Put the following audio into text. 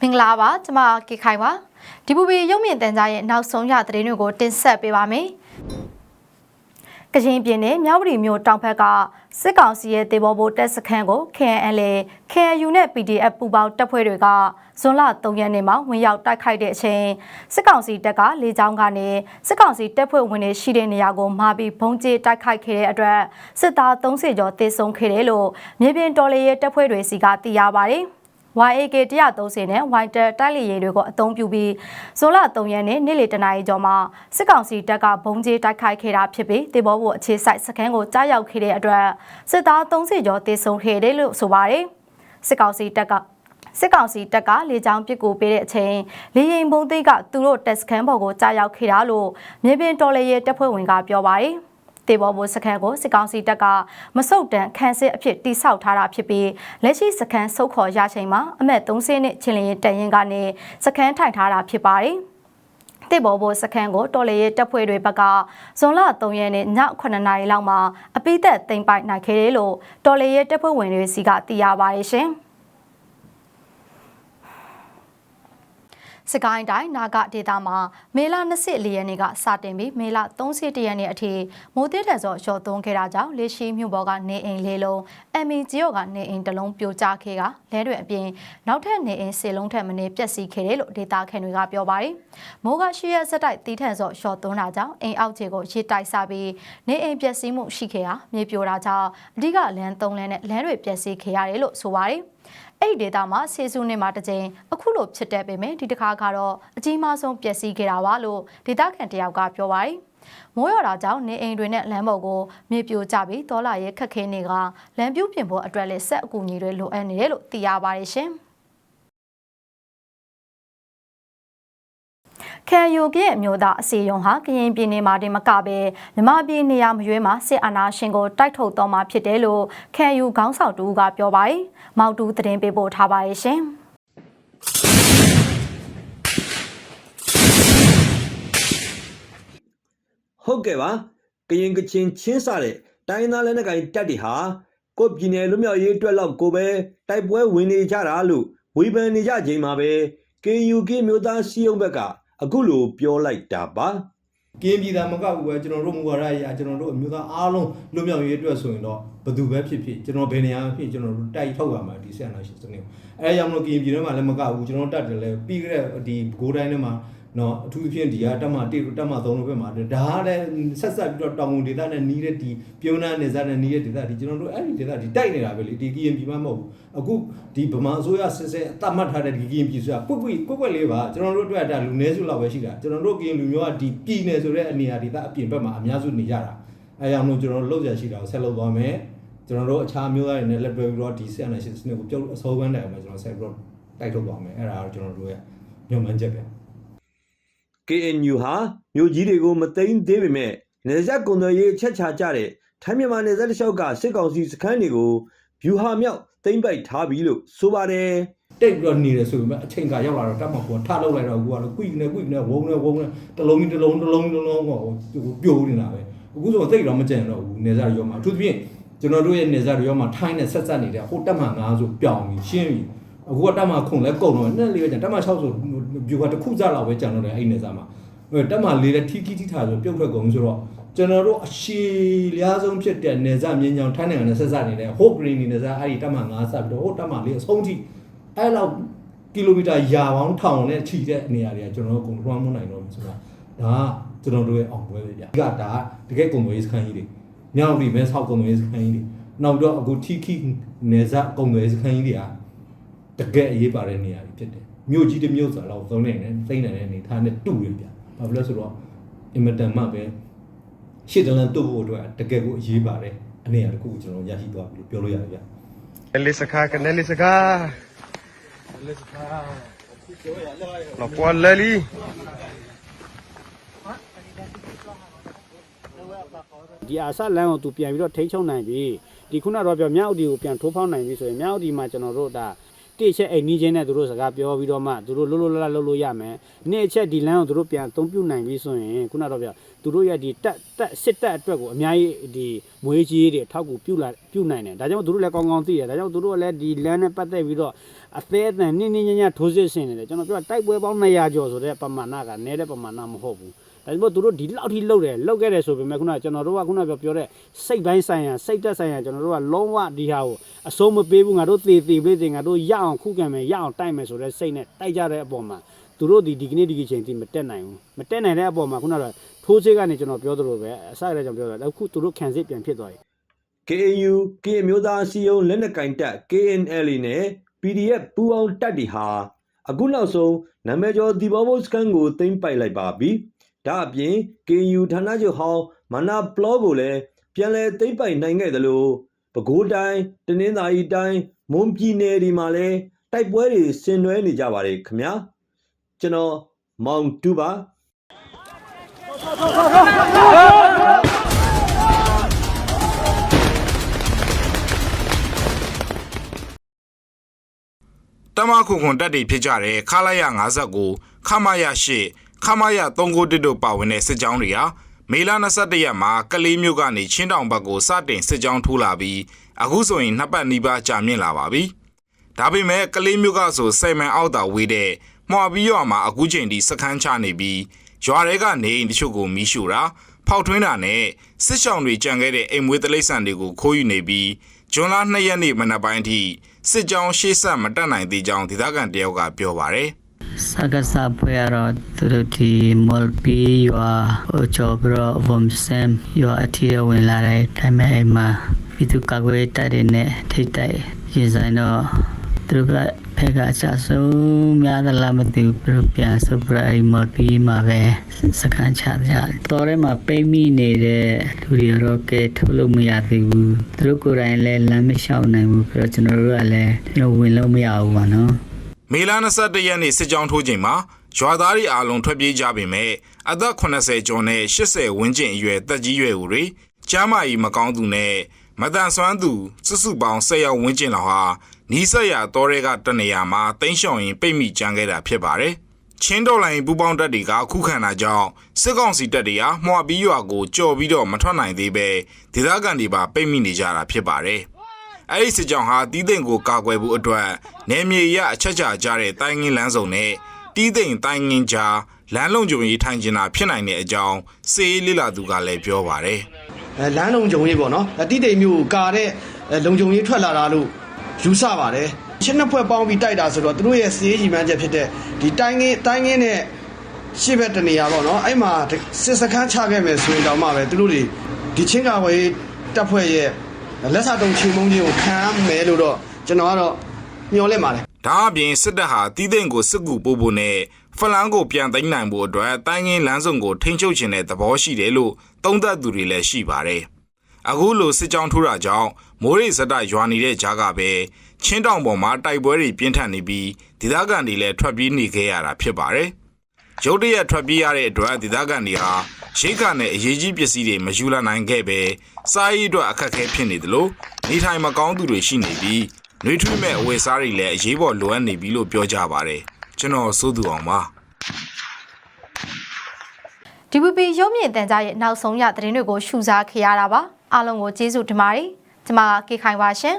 မင်္ဂလာပါကျွန်မကေခိုင်ပါဒီပူပီရုပ်မြင်တန်ကြားရဲ့နောက်ဆုံးရသတင်းတွေကိုတင်ဆက်ပေးပါမယ် ကရင်ပြည်နယ်မြောက်ပရီမြို့တောင်ဘက်ကစစ်ကောင်စီရဲ့တေဘောဘိုတက်စခန်းကို KNL KNU နဲ့ PDF ပူးပေါင်းတပ်ဖွဲ့တွေကဇွန်လ3ရက်နေ့မှာဝင်ရောက်တိုက်ခိုက်တဲ့အချိန်စစ်ကောင်စီတပ်ကလေကြောင်းကနေစစ်ကောင်စီတပ်ဖွဲ့ဝင်တွေရှိတဲ့နေရာကိုမှာပြီးဘုံကျဲတိုက်ခိုက်ခဲ့တဲ့အတွက်စစ်သား30ကျော်တေဆုံးခဲ့တယ်လို့မြေပြင်တော်လေရဲတပ်ဖွဲ့တွေစီကသိရပါတယ်။ YAK 130နဲ့ White တိုက်လေယာဉ်တွေကိုအသုံးပြုပြီးဇိုလာ3ရက်နေ့နေ့လယ်တနာရီကျော်မှာစစ်ကောင်စီတပ်ကဘုံကျဲတိုက်ခိုက်ခဲ့တာဖြစ်ပြီးတေဘောဘောအခြေစိုက်စခန်းကိုကြားရောက်ခဲ့တဲ့အတွက်စစ်သား30ကျော်တေဆုံးခဲ့တယ်လို့ဆိုပါတယ်စစ်ကောင်စီတပ်ကစစ်ကောင်စီတပ်ကလေကြောင်းပစ်ကူပေးတဲ့အချိန်လေရင်ဘုံသိကသူတို့တက်စခန်းဘော်ကိုကြားရောက်ခဲ့တာလို့မြေပြင်တော်လေရဲတပ်ဖွဲ့ဝင်ကပြောပါတယ် တေဘောဘောစခန်းကိုစစ်ကောင်စီတပ်ကမဆုတ်တန်ခန်းစစ်အဖြစ်တိစောက်ထားတာဖြစ်ပြီးလက်ရှိစခန်းဆုတ်ခေါ်ရချိန်မှာအမက်30နှစ်ချင်းလင်းတန်ရင်ကနေစခန်းထိုင်ထားတာဖြစ်ပါတယ်။တေဘောဘောစခန်းကိုတော်လေရဲတပ်ဖွဲ့တွေဘက်ကဇွန်လ3ရက်နေ့ည9နာရီလောက်မှာအပိသက်သိမ်းပိုက်နိုင်ခဲ့တယ်လို့တော်လေရဲတပ်ဖွဲ့ဝင်တွေစီကသိရပါတယ်ရှင်။ စကိုင်းတိုင်းနာဂဒေသမှာမေလ24ရက်နေ့ကစတင်ပြီးမေလ31ရက်နေ့အထိမိုးတိတဲ့စော်လျှော်သွန်းခဲ့တာကြောင့်လေရှိမြို့ပေါ်ကနေအိမ်လေးလုံးအမီဂျီယိုကနေအိမ်တစ်လုံးပြိုကျခဲ့ကလဲတွေအပြင်နောက်ထပ်နေအိမ်စေလုံးထက်မနေပျက်စီးခဲ့တယ်လို့ဒေသခံတွေကပြောပါတယ်။မိုးကရှိရဆက်တိုက်တီးထန်စော်လျှော်သွန်းတာကြောင့်အိမ်အောက်ခြေကိုရစ်တိုက်စားပြီးနေအိမ်ပျက်စီးမှုရှိခဲ့တာမြေပြိုတာကြောင့်အဓိကလမ်း၃လမ်းနဲ့လမ်းတွေပျက်စီးခဲ့ရတယ်လို့ဆိုပါတယ်။ အဲ့ဒီဒေတာမှာဆေးစုနေမှာတစ်ကြိမ်အခုလိုဖြစ်တတ်ပေမဲ့ဒီတစ်ခါကတော့အကြီးမားဆုံးပျက်စီးခဲ့တာပါလို့ဒေတာခံတယောက်ကပြောပါတယ်မိုးရွာတာကြောင့်နေအိမ်တွေနဲ့လမ်းပေါ်ကိုမြေပြိုကျပြီးဒေါ်လာရဲ့ခက်ခဲနေကလမ်းပြုတ်ပြင်ဖို့အတွက်လည်းဆက်အကူအညီတွေလိုအပ်နေတယ်လို့သိရပါတယ်ရှင်။ ခံယူကရဲ့အမျိုးသားအစီယုံဟာကရင်ပြည်နယ်မှာတင်မကပဲမြမပြည်နေရာမရွေးမှာစစ်အာဏာရှင်ကိုတိုက်ထုတ်တော်မှာဖြစ်တယ်လို့ခံယူခေါင်းဆောင်တူကပြောပါတယ်။မောက်တူသတင်းပေးပို့ထားပါတယ်ရှင်။ဟုတ်ကဲ့ပါကရင်ကချင်ချင်းစတဲ့တိုင်းသားလက်နက်ကိုင်တပ်တွေဟာကိုယ့်ပြည်နယ်လူမျိုးရေးအတွက်လောက်ကိုပဲတိုက်ပွဲဝင်နေကြတာလို့ဝေဖန်နေကြချိန်မှာပဲ KUK မျိုးသားစီယုံဘက်က အခုလိုပြောလိုက်တာပါကင်းပြည်သားမကဘူးပဲကျွန်တော်တို့မူဝါဒအရာကျွန်တော်တို့အမျိုးသားအားလုံးလွတ်မြောက်ရေးအတွက်ဆိုရင်တော့ဘယ်သူပဲဖြစ်ဖြစ်ကျွန်တော်ဘယ်နေရာဖြစ်ကျွန်တော်တို့တိုက်ထုတ်ရမှာဒီဆက်နာရှင်စနစ်အဲဒါကြောင့်မလို့ကင်းပြည်ထဲမှာလည်းမကဘူးကျွန်တော်တို့တက်တယ်လဲပြီးခဲ့တဲ့ဒီဘိုးတိုင်းထဲမှာ နော်အထူးသဖြင့်ဒီကတက်မ1တက်မ3လို့ပဲမှာဒါကလည်းဆက်ဆက်ပြီးတော့တောင်ကုန်ဒေသနဲ့နီးတဲ့ဒီပြုံးနာနေစားနဲ့နီးတဲ့ဒေသဒီကျွန်တော်တို့အဲ့ဒီဒေသဒီတိုက်နေတာပဲလေဒီကင်းပြည်မှမဟုတ်ဘူးအခုဒီဗမာအစိုးရဆက်ဆက်အတ်မှတ်ထားတဲ့ဒီကင်းပြည်ဆိုတာကွက်ကွက်ကွက်ကွက်လေးပါကျွန်တော်တို့အတွက်ဒါလူနည်းစုလောက်ပဲရှိတာကျွန်တော်တို့ကင်းလူမျိုးကဒီပြည်နယ်ဆိုတဲ့အနေအထားဒေသအပြင်ဘက်မှာအများစုနေကြတာအဲကြောင့်မို့ကျွန်တော်တို့လောက်ရရှိတာကိုဆက်လုပ်သွားမယ်ကျွန်တော်တို့အခြားမျိုးသားတွေနဲ့လက်တွဲပြီးတော့ဒီဆက်အနာရှင်စနစ်ကိုပြုတ်အစောပန်းတိုင်အောင်ကျွန်တော်ဆက်ပြီးတော့တိုက်ထုတ်သွားမယ်အဲ့ဒါကတော့ကျွန်တော်တို့ရဲ့ညွှန်မှန်းချက်ပဲ KNU ဟာမြို့ကြီးတွေကိုမသိမ်းသေးပေမဲ့နေဆက်ကုံသွယ်ရေးအချက်ချကြတဲ့ထိုင်းမြန်မာနေဆက်တစ်လျှောက်ကစစ်ကောင်စီစခန်းတွေကိုဗျူဟာမြောက်သိမ်းပိုက်ထားပြီလို့ဆိုပါတယ်တိတ်ပြီးတော့နေတယ်ဆိုပေမဲ့အချိန်ကရောက်လာတော့တတ်မှကိုထလောက်လိုက်တော့ကိုကတော့ကွိနေကွိနေဝုန်းနေဝုန်းနေတလုံးကြီးတလုံးတလုံးတစ်လုံးဟိုပြိုနေတာပဲအခုဆိုတိတ်တော့မကြံတော့ဘူးနေစားရောမှာအထူးသဖြင့်ကျွန်တော်တို့ရဲ့နေစားရောမှာထိုင်းနဲ့ဆက်ဆက်နေတဲ့ဟိုတက်မှ9ဆိုပြောင်းပြီးရှင်းပြီး အခုကတက်မှခုံလဲကုန်တော့နဲ့လေးပဲကြံတက်မှ6ဆိုပြိုကတစ်ခုကြလောက်ပဲကြံတော့တယ်အဲ့နေစားမှာတက်မှလေးတဲ့ထီကီတီထားဆိုပြုတ်ထွက်ကုန်ဆိုတော့ကျွန်တော်တို့အရှိလျားဆုံးဖြစ်တဲ့နေစားမြင်းချောင်းထိုင်းနိုင်ငံနဲ့ဆက်ဆက်နေတဲ့ဟိုဂရင်းနေစားအဲ့ဒီတက်မှ9ဆက်ပြီးတော့ဟိုတက်မှလေးအဆုံးထိအဲ့လောက်ကီလိုမီတာရာပေါင်းထောင်နဲ့ခြိတဲ့နေရာတွေကကျွန်တော်တို့ကုန်လွှမ်းမနိုင်တော့ဘူးဆိုတာဒါကကျွန်တော်တို့ရဲ့အောင်ပွဲပဲဗျာဒီကဒါတကယ်ကုန်သွယ်ရေးစခန်းကြီးတွေမြောက်ပြီးမဲဆောက်ကုန်သွယ်ရေးစခန်းကြီးတွေနောက်တော့အခုထီခီနေစားကုန်သွယ်ရေးစခန်းကြီးတွေက တကယ်အရေးပါတဲ့နေရာတွေဖြစ်တယ်မြို့ကြီးတစ်မြို့ဆိုတော့သုံးနေတယ်သိမ့်နေတဲ့အနေထားနဲ့တူတယ်ဗျာဘာဖြစ်လဲဆိုတော့အင်မတန်မှပဲရှစ်တလန်တုတ်ဖို့အတွက်တကယ်ကိုအရေးပါတဲ့အနေအရာတစ်ခုကိုကျွန်တော်ရရှိသွားပြီလို့ပြောလို့ရတယ်ဗျာ Nelly Saka ke Nelly Saka. Lo puan Lely. ဒီအာဆလန်ကိုသူပြန်ပြီးတော့ထိန်းချုပ်နိုင်ပြီဒီခုနတော့ပြောမြောက်ဒီကိုပြန်ထိုးဖောက်နိုင်ပြီဆိုရင်မြောက်ဒီမှာကျွန်တော်တို့ဒါ တစ်အချက်အိမ်နီးချင်းနဲ့သူတို့စကားပြောပြီးတော့မှသူတို့လွတ်လွတ်လပ်လပ်လုပ်လို့ရမယ်နှစ်အချက်ဒီလမ်းကိုသူတို့ပြန်အသုံးပြုနိုင်ပြီဆိုရင်ခုနတော့ပြသူတို့ရဲ့ဒီတက်တက်စစ်တက်အတွက်ကိုအများကြီးဒီမွေးကြီးတွေအထောက်အကူပြုလာပြုနိုင်တယ်ဒါကြောင့်သူတို့လည်းကောင်းကောင်းသိတယ်ဒါကြောင့်သူတို့ကလည်းဒီလမ်းနဲ့ပတ်သက်ပြီးတော့အသေးအတန်နင်းနင်းညံ့ညံ့ထိုးစစ်ဆင်နေတယ်ကျွန်တော်ပြောတိုက်ပွဲပေါင်း200ကျော်ဆိုတဲ့ပမာဏကနည်းတဲ့ပမာဏမဟုတ်ဘူး ဒါပေမဲ့သူတို့ဒီလောက်ထိလှုပ်တယ်လှုပ်ခဲ့တယ်ဆိုပေမဲ့ခုနကကျွန်တော်တို့ကခုနကပြောပြောတဲ့စိတ်ပိုင်းဆိုင်ရာစိတ်သက်ဆိုင်ရာကျွန်တော်တို့ကလုံးဝဒီဟာကိုအစိုးမပေးဘူးငါတို့သေသေးလေးတွေငါတို့ရအောင်ခုခံမယ်ရအောင်တိုက်မယ်ဆိုတဲ့စိတ်နဲ့တိုက်ကြတဲ့အပေါ်မှာသူတို့ဒီဒီကနေ့ဒီကချိန်ထိမတက်နိုင်ဘူးမတက်နိုင်တဲ့အပေါ်မှာခုနကထိုးစစ်ကနေကျွန်တော်ပြောသလိုပဲအစရတဲ့ကျွန်တော်ပြောတာအခုသူတို့ခံစစ်ပြန်ဖြစ်သွားပြီ KNU ကရင်မျိုးသားအစည်းအရုံးလက်နက်ကင်တပ် KNL နဲ့ PDF ပူးပေါင်းတပ်တွေဟာအခုနောက်ဆုံးနာမည်ကျော်ဒီဘောဘုတ်စကန်ကိုသိမ်းပိုက်လိုက်ပါပြီ။ ဒါအပြင် KNU ဌာနချုပ်ဟောင်းမနာပလောကိုလည်းပြန်လည်သိမ်းပိုက်နိုင်ခဲ့သလိုပဲခူးတိုင်းတနင်္သာရီတိုင်းမွန်ပြည်နယ်ဒီမှာလည်းတိုက်ပွဲတွေဆင်နွှဲနေကြပါတယ်ခင်ဗျာ။ကျွန်တော်မောင်တူပါတမခုခွန်တက်တွေဖြစ်ကြတဲ့ခလာရ59ခမရ8 ခမရ391တို့ပါဝင်တဲ့စစ်ကြောင်းတွေဟာမေလ21ရက်မှာကလေးမျိုးကနေချင်းတောင်ဘက်ကိုစတင်စစ်ကြောင်းထိုးလာပြီးအခုဆိုရင်နှစ်ပတ်နီးပါးကြာမြင့်လာပါပြီ။ဒါပေမဲ့ကလေးမျိုးကဆိုစိတ်မှန်အောက်တာဝေးတဲ့မှော်ပြီးရွာမှာအခုချိန်ထိစခန်းချနေပြီးရွာတွေကနေအိမ်တချို့ကိုမီးရှို့တာဖောက်ထွင်းတာနဲ့စစ်ဆောင်တွေကြံခဲ့တဲ့အိမ်မွေးတလိမ့်ဆန်တွေကိုခိုးယူနေပြီးဂျွန်လ2ရက်နေ့မနက်ပိုင်းအထိစစ်ကြောင်းရှေ့ဆက်မတက်နိုင်သေးကြောင်းဒေသခံတယောက်ကပြောပါတယ် စကားစပွဲရတော့သူတို့ဒီမော်ပီရွာဟိုချောဘရဝမ်ဆမ်ရွာအထီးဝင်လာတဲ့တိုင်မဲအိမ်မှာပြည်သူကာကွယ်တပ်တွေနဲ့ထိတ်တိုက်ရင်ဆိုင်တော့သူတို့ကဖက်ကအချဆုံးများသလားမသိဘူးပြပြန်စပရိုင်မော်ပီမှာပဲစခန်းချကြတော်ထဲမှာပိတ်မိနေတဲ့လူတွေတော့ကဲထုတ်လို့မရသေးဘူးသူတို့ကိုယ်တိုင်လည်းလမ်းမလျှောက်နိုင်ဘူးပြီးတော့ကျွန်တော်တို့ကလည်းကျွန်တော်ဝင်လို့မရဘူးပါနော် မေလ21ရက်နေ့စစ်ကြောင်းထိုးချိန်မှာရွာသားတွေအားလုံးထွက်ပြေးကြပေမဲ့အသက်80ကျော်နဲ့80ဝန်းကျင်အရွယ်တက်ကြီးရွယ်ဦးတွေကျမ်းမာရေးမကောင်းသူနဲ့မတန်ဆွမ်းသူစုစုပေါင်း10ယောက်ဝန်းကျင်လောက်ဟာနီးစပ်ရာတောတွေကတနေရာမှာတိန့်ရှောင်ရင်ပိတ်မိကြမ်းခဲ့တာဖြစ်ပါတယ်။ချင်းတော်လိုင်းပူပေါင်းတပ်တွေကခုခံတာကြောင့်စစ်ကောင်စီတပ်တွေဟာမှွာပြီးရွာကိုကြော်ပြီးတော့မထွက်နိုင်သေးပဲဒေသခံတွေပါပိတ်မိနေကြတာဖြစ်ပါတယ်။ အဲ့ဒီစစ်ကြောင်းဟာတီးသိမ်ကိုကာကွယ်ဖို့အတွက်နယ်မြေရအချက်ချာကြတဲ့တိုင်းငင်းလမ်းစုံနဲ့တီးသိမ်တိုင်းငင်းကြားလမ်းလုံးကြုံရေးထိုင်ကျင်တာဖြစ်နိုင်တဲ့အကြောင်းစေးလေးလာသူကလည်းပြောပါတယ်အဲလမ်းလုံခြုံရေးပေါ့နော်အတိတ်တိမ်မျိုးကိုကာတဲ့အဲလုံခြုံရေးထွက်လာတာလို့ယူဆပါတယ်ရှင်းနှစ်ဖွဲ့ပေါင်းပြီးတိုက်တာဆိုတော့သူတို့ရဲ့စီးရေးကြီးမှန်းချက်ဖြစ်တဲ့ဒီတိုင်းငင်းတိုင်းငင်းနဲ့ရှေ့ဘက်တနေရာပေါ့နော်အဲ့မှာစစ်စခန်းချခဲ့မယ်ဆိုရင်တောင်မှပဲသူတို့တွေဒီချင်းကာဝေးတပ်ဖွဲ့ရဲ့ လက်စာတုံချီမုံကြီးကိုခံမယ်လို့တော့ကျွန်တော်ကတော့မျှော်လင့်ပါတယ်။ဒါအပြင်စစ်တပ်ဟာတီးသိမ်ကိုစစ်ကူပို့ဖို့နဲ့ဖလန်းကိုပြန်သိမ်းနိုင်ဖို့အတွက်တိုင်းငင်းလမ်းစုံကိုထိန်းချုပ်ခြင်းတဲ့သဘောရှိတယ်လို့သုံးသပ်သူတွေလည်းရှိပါတယ်။အခုလိုစစ်ကြောင်းထိုးတာကြောင့်မိုးရိစက်တိုက်ရွာနေတဲ့ကြားကပဲချင်းတောင်ပေါ်မှာတိုက်ပွဲတွေပြင်းထန်နေပြီးဒေသခံတွေလည်းထွက်ပြေးနေခဲ့ရတာဖြစ်ပါတယ်။ရုတ်တရက်ထွက်ပြေးရတဲ့အတွက်ဒေသခံတွေဟာ ရိတ်ခါနဲ့အရေးကြီးပစ္စည်းတွေမယူလာနိုင်ခဲ့ပဲစားရေးအတွက်အခက်အခဲဖြစ်နေသလိုနေထိုင်မကောင်းသူတွေရှိနေပြီးနှွေးထွေးမဲ့အဝယ်စားတွေလည်းအရေးပေါ်လိုအပ်နေပြီလို့ပြောကြပါတယ်ကျွန်တော်စိုးသူအောင်ပါ DVB ရုပ်မြင်သံကြားရဲ့နောက်ဆုံးရသတင်းတွေကိုရှုစားခဲ့ရတာပါအားလုံးကိုကျေးဇူးတင်ပါတယ်ကျွန်မကကေခိုင်ပါရှင်